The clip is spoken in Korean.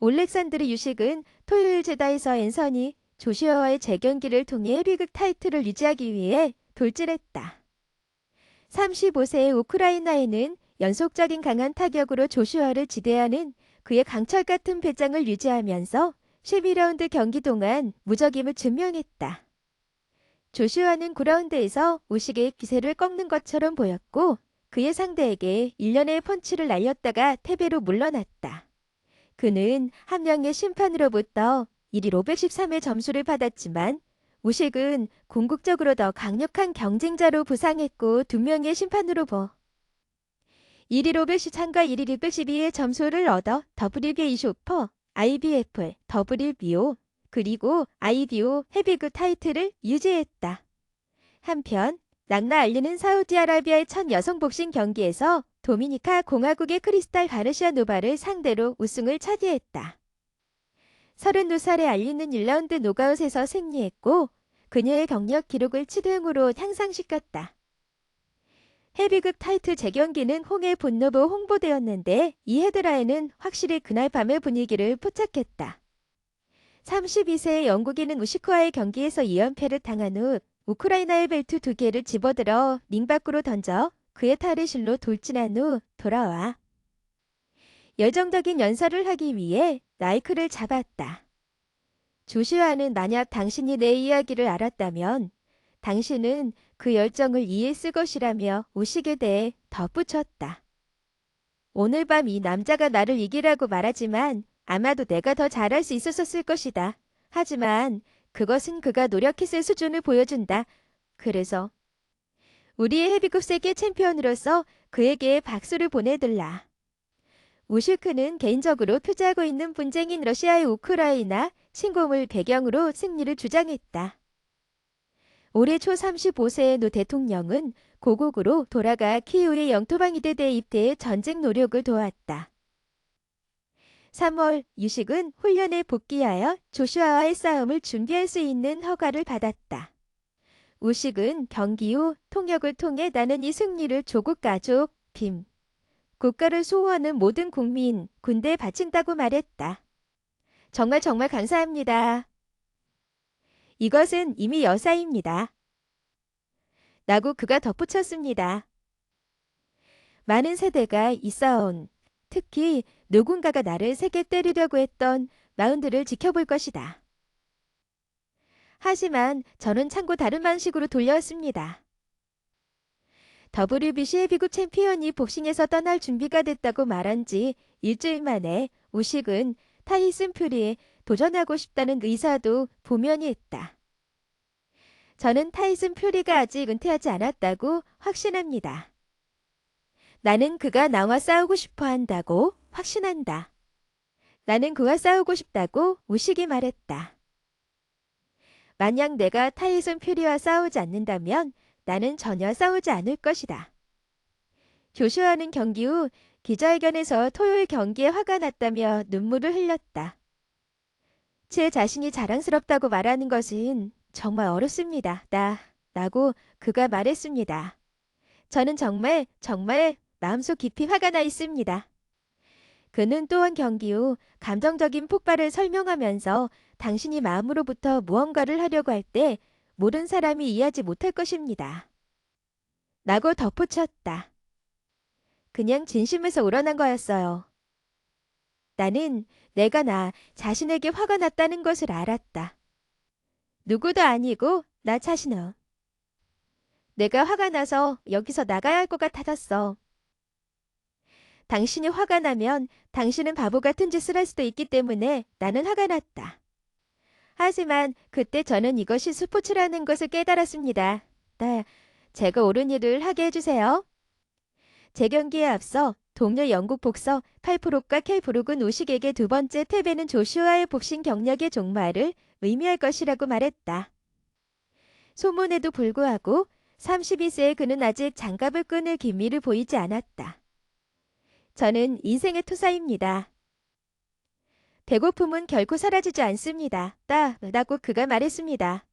올렉산드르 유식은 토요일 제다에서 앤서니 조슈아와의 재경기를 통해 헤비극 타이틀을 유지하기 위해 돌진했다. 35세의 우크라이나에는 연속적인 강한 타격으로 조슈아를 지대하는 그의 강철 같은 배짱을 유지하면서 12라운드 경기 동안 무적임을 증명했다. 조슈아는 9라운드에서 우식의 기세를 꺾는 것처럼 보였고 그의 상대에게 일련의 펀치를 날렸다가 태베로 물러났다. 그는 한 명의 심판으로부터 1위 513의 점수를 받았지만 우식은 궁극적으로 더 강력한 경쟁자로 부상했고 두 명의 심판으로 보 1위 513과 1위 612의 점수를 얻어 WBA 슈퍼, IBF, WBO, 그리고 IBO 헤비급 타이틀을 유지했다. 한편 낙나 알리는 사우디아라비아의 첫 여성 복싱 경기에서 도미니카 공화국의 크리스탈 가르시아 노바를 상대로 우승을 차지했다. 32살에 알리는 1라운드 노가웃에서 승리했고 그녀의 경력 기록을 7등으로 향상시켰다. 헤비급 타이틀 재경기는 홍해 본노브 홍보되었는데 이 헤드라인은 확실히 그날 밤의 분위기를 포착했다. 32세의 영국인은 우시코와의 경기에서 2연패를 당한 후 우크라이나의 벨트 두 개를 집어들어 링 밖으로 던져 그의 탈의 실로 돌진한 후 돌아와 열정적인 연설을 하기 위해 나이크를 잡았다. 조슈아는 만약 당신이 내 이야기를 알았다면 당신은 그 열정을 이해했을 것이라며 우식에 대해 덧붙였다. 오늘 밤 이 남자가 나를 이기라고 말하지만 아마도 내가 더 잘할 수 있었을 것이다. 하지만 그것은 그가 노력했을 수준을 보여준다. 그래서 우리의 헤비급 세계 챔피언으로서 그에게 박수를 보내들라. 우슈크는 개인적으로 표지하고 있는 분쟁인 러시아의 우크라이나 침공을 배경으로 승리를 주장했다. 올해 초 35세의 노 대통령은 고국으로 돌아가 키이우의 영토방위대대에 입대해 전쟁 노력을 도왔다. 3월 유식은 훈련에 복귀하여 조슈아와의 싸움을 준비할 수 있는 허가를 받았다. 우식은 경기 후 통역을 통해 나는 이 승리를 조국 가족, 빔, 국가를 수호하는 모든 국민, 군대에 바친다고 말했다. 정말 정말 감사합니다. 이것은 이미 여사입니다. 라고 그가 덧붙였습니다. 많은 세대가 있어온 특히 누군가가 나를 세게 때리려고 했던 마운드를 지켜볼 것이다. 하지만 저는 참고 다른 방식으로 돌려왔습니다. WBC 비급 챔피언이 복싱에서 떠날 준비가 됐다고 말한 지 일주일 만에 우식은 타이슨 퓨리에 도전하고 싶다는 의사도 보면이 했다. 저는 타이슨 퓨리가 아직 은퇴하지 않았다고 확신합니다. 나는 그가 나와 싸우고 싶어 한다고 확신한다. 나는 그와 싸우고 싶다고 우식이 말했다. 만약 내가 타이슨 퓨리와 싸우지 않는다면 나는 전혀 싸우지 않을 것이다. 조슈아는 경기 후 기자회견에서 토요일 경기에 화가 났다며 눈물을 흘렸다. 제 자신이 자랑스럽다고 말하는 것은 정말 어렵습니다. 나, 라고 그가 말했습니다. 저는 정말, 정말 마음속 깊이 화가 나 있습니다. 그는 또한 경기 후 감정적인 폭발을 설명하면서 당신이 마음으로부터 무언가를 하려고 할 때 모든 사람이 이해하지 못할 것입니다. 라고 덧붙였다. 그냥 진심에서 우러난 거였어요. 나는 내가 나 자신에게 화가 났다는 것을 알았다. 누구도 아니고 나 자신은. 내가 화가 나서 여기서 나가야 할 것 같아졌어. 당신이 화가 나면 당신은 바보 같은 짓을 할 수도 있기 때문에 나는 화가 났다. 하지만 그때 저는 이것이 스포츠라는 것을 깨달았습니다. 나, 제가 옳은 일을 하게 해주세요. 제 경기에 앞서 동료 영국 복서 팔프록과 켈프록은 우식에게 두 번째 패배는 조슈아의 복싱 경력의 종말을 의미할 것이라고 말했다. 소문에도 불구하고 32세의 그는 아직 장갑을 끈을 기미를 보이지 않았다. 저는 인생의 투사입니다. 배고픔은 결코 사라지지 않습니다. 따, 라고 그가 말했습니다.